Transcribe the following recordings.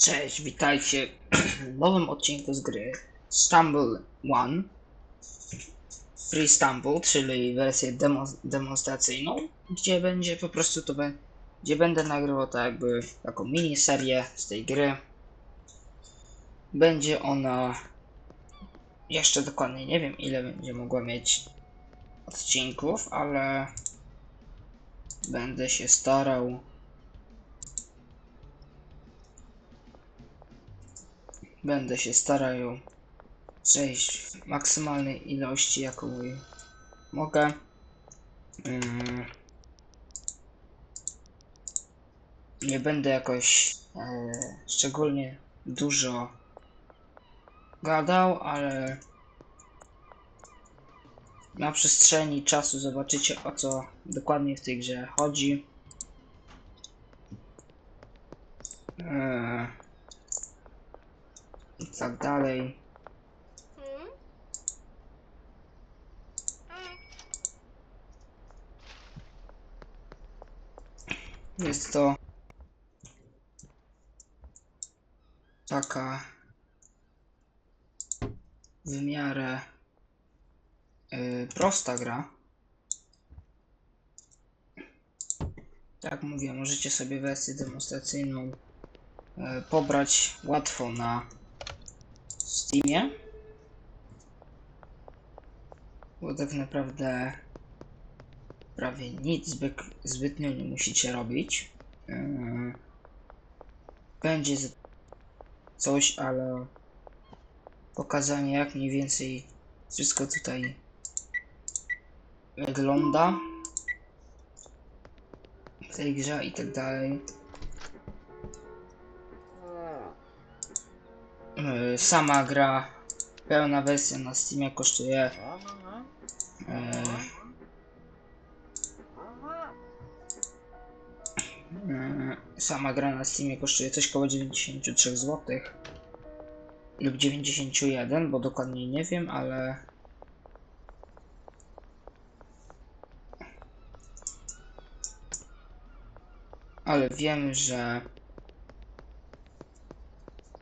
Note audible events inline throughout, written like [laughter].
Cześć, witajcie w [clears throat] nowym odcinku z gry Stumble One Free Stumble, czyli wersję demo, demonstracyjną, gdzie będzie po prostu to, gdzie będę nagrywał to jakby taką miniserię z tej gry. Będzie ona jeszcze dokładnie nie wiem ile będzie mogła mieć odcinków, ale będę się starał Będę się starał przejść w maksymalnej ilości, jaką mogę. Mm. Nie będę jakoś e, szczególnie dużo gadał, ale na przestrzeni czasu zobaczycie o co dokładnie w tej grze chodzi. E, i tak dalej. Jest to taka w miarę y, prosta gra. Tak mówię, możecie sobie wersję demonstracyjną y, pobrać łatwo na Steamie. Bo tak naprawdę prawie nic zbyt, zbytnio nie musicie robić. Yy, Będzie coś, ale pokazanie jak mniej więcej wszystko tutaj wygląda w tej grze i tak dalej. Sama gra, pełna wersja na Steamie kosztuje yy, Yy, Sama gra na Steamie kosztuje coś koło 93 zł lub 91, bo dokładnie nie wiem, ale ale wiem, że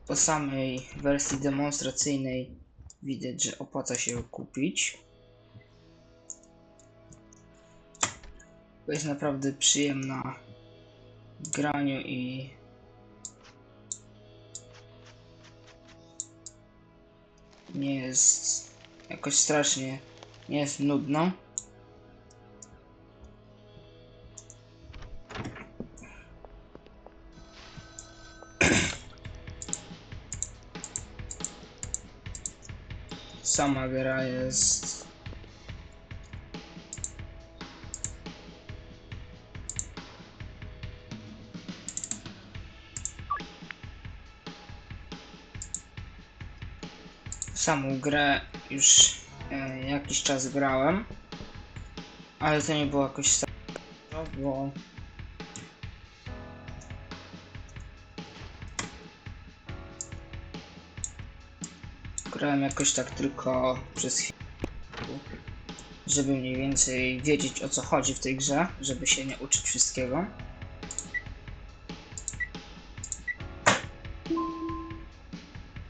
po samej wersji demonstracyjnej widać, że opłaca się kupić. To jest naprawdę przyjemna w graniu i nie jest jakoś strasznie nie jest nudno. Sama gra jest. Samą grę już e, jakiś czas grałem, ale to nie było jakoś tak, bo grałem jakoś tak tylko przez chwilę, żeby mniej więcej wiedzieć o co chodzi w tej grze, żeby się nie uczyć wszystkiego.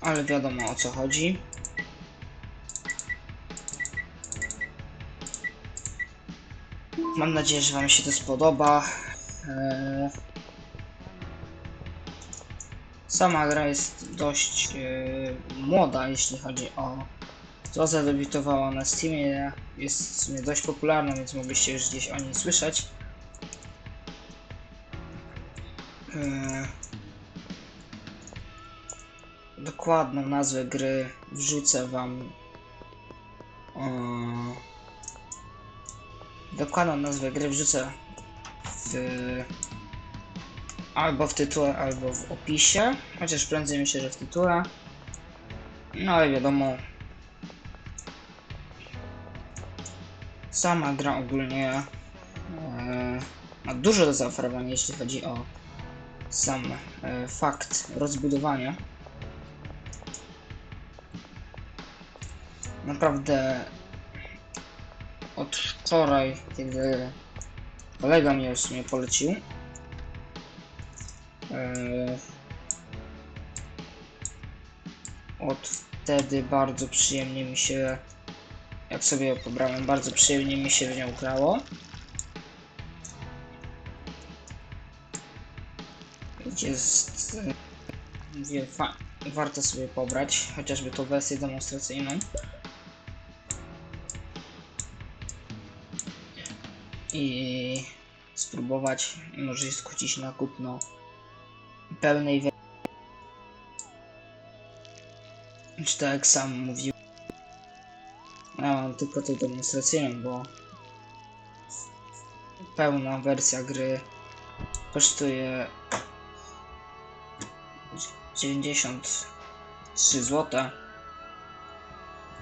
Ale wiadomo o co chodzi. Mam nadzieję, że Wam się to spodoba. Eee, Sama gra jest dość eee, młoda, jeśli chodzi o to. Zadebiutowała na Steamie, jest w sumie dość popularna, więc mogliście już gdzieś o niej słyszeć. Eee, Dokładną nazwę gry wrzucę Wam. Eee, Dokładną nazwę gry wrzucę w, albo w tytule, albo w opisie. Chociaż prędzej myślę, że w tytule. No ale wiadomo. Sama gra ogólnie e, ma dużo do zaoferowania, jeśli chodzi o sam e, fakt rozbudowania. Naprawdę od wczoraj, kiedy kolega mi już mnie polecił. Eee, od wtedy bardzo przyjemnie mi się, jak sobie ją pobrałem, bardzo przyjemnie mi się w nią grało. Jest, e, mówię, fa- warto sobie pobrać, chociażby tą wersję demonstracyjną. I spróbować może się skusić na kupno pełnej wersji. Czy tak sam mówił, ja mam tylko tą demonstracyjną, bo pełna wersja gry kosztuje 93 zł,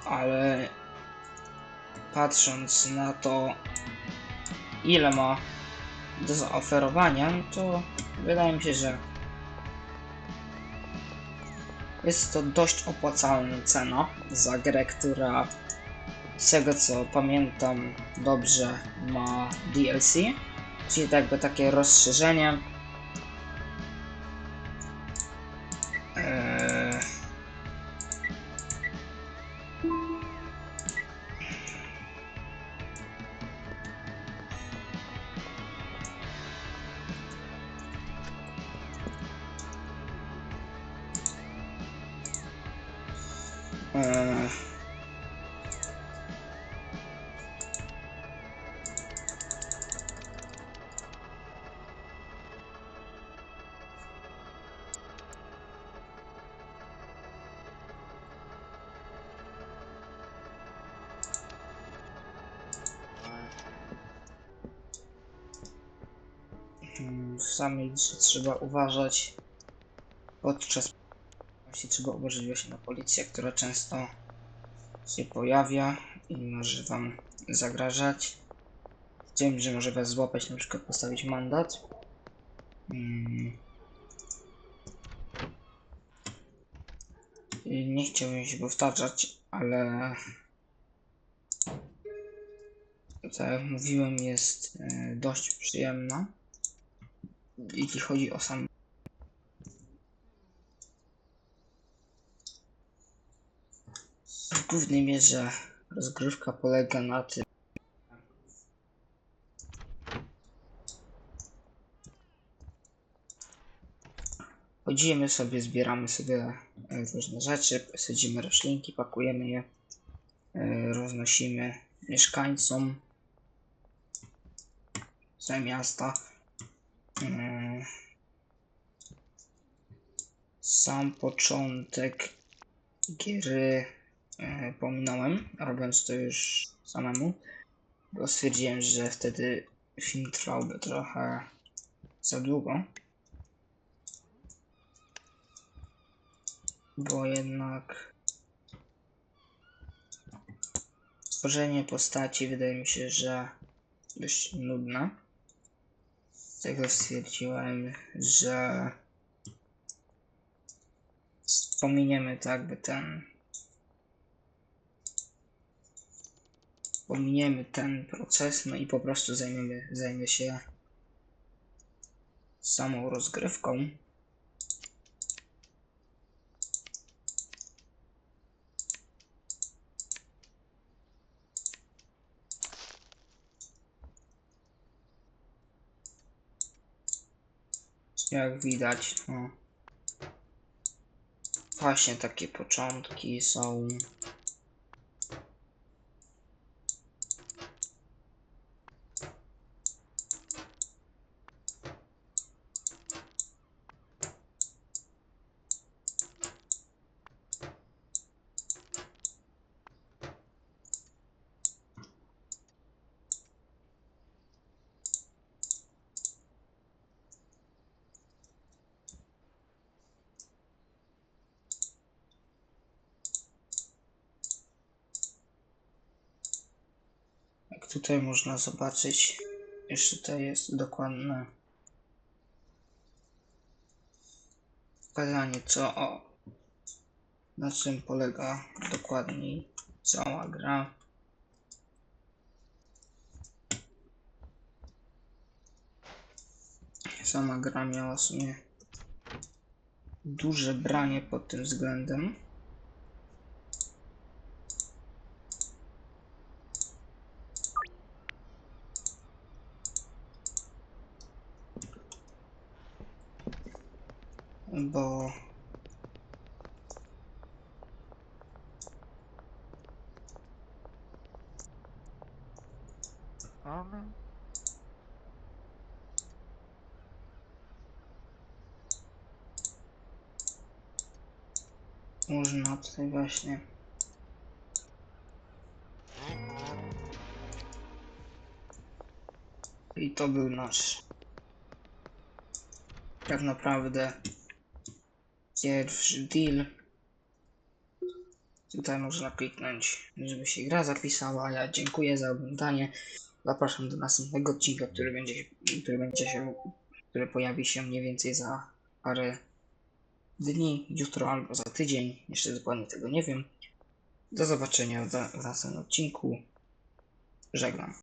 ale patrząc na to, ile ma do zaoferowania, to wydaje mi się, że jest to dość opłacalna cena za grę, która z tego co pamiętam dobrze ma DLC, czyli tak jakby takie rozszerzenie. Samej trzeba uważać podczas jeśli trzeba uważać właśnie na policję, która często się pojawia i może wam zagrażać. Tym, że może was złapać, na przykład postawić mandat. Mm. I Nie chciałbym się powtarzać, ale tak jak mówiłem, jest e, dość przyjemna. Jeśli chodzi o sam W głównej mierze rozgrywka polega na tym. Chodzimy sobie, zbieramy sobie e, różne rzeczy, sadzimy roślinki, pakujemy je, e, roznosimy mieszkańcom z miasta. Sam początek gry e, pominąłem, robiąc to już samemu, bo stwierdziłem, że wtedy film trwałby trochę za długo. Bo jednak stworzenie postaci wydaje mi się, że dość nudne. Z tego stwierdziłem, że pominiemy tak jakby ten pominiemy ten proces, no i po prostu zajmiemy, zajmę się samą rozgrywką. Jak widać, no właśnie takie początki są. Jak tutaj można zobaczyć, jeszcze tutaj jest dokładne wskazanie, co o na czym polega dokładniej cała gra. Sama gra miała w sumie duże branie pod tym względem. Bo Ale... można tutaj właśnie i to był nasz tak naprawdę pierwszy deal tutaj można kliknąć żeby się gra zapisała ja dziękuję za oglądanie zapraszam do następnego odcinka który będzie który będzie się który pojawi się mniej więcej za parę dni, jutro albo za tydzień, jeszcze dokładnie tego nie wiem. Do zobaczenia w następnym odcinku. Żegnam.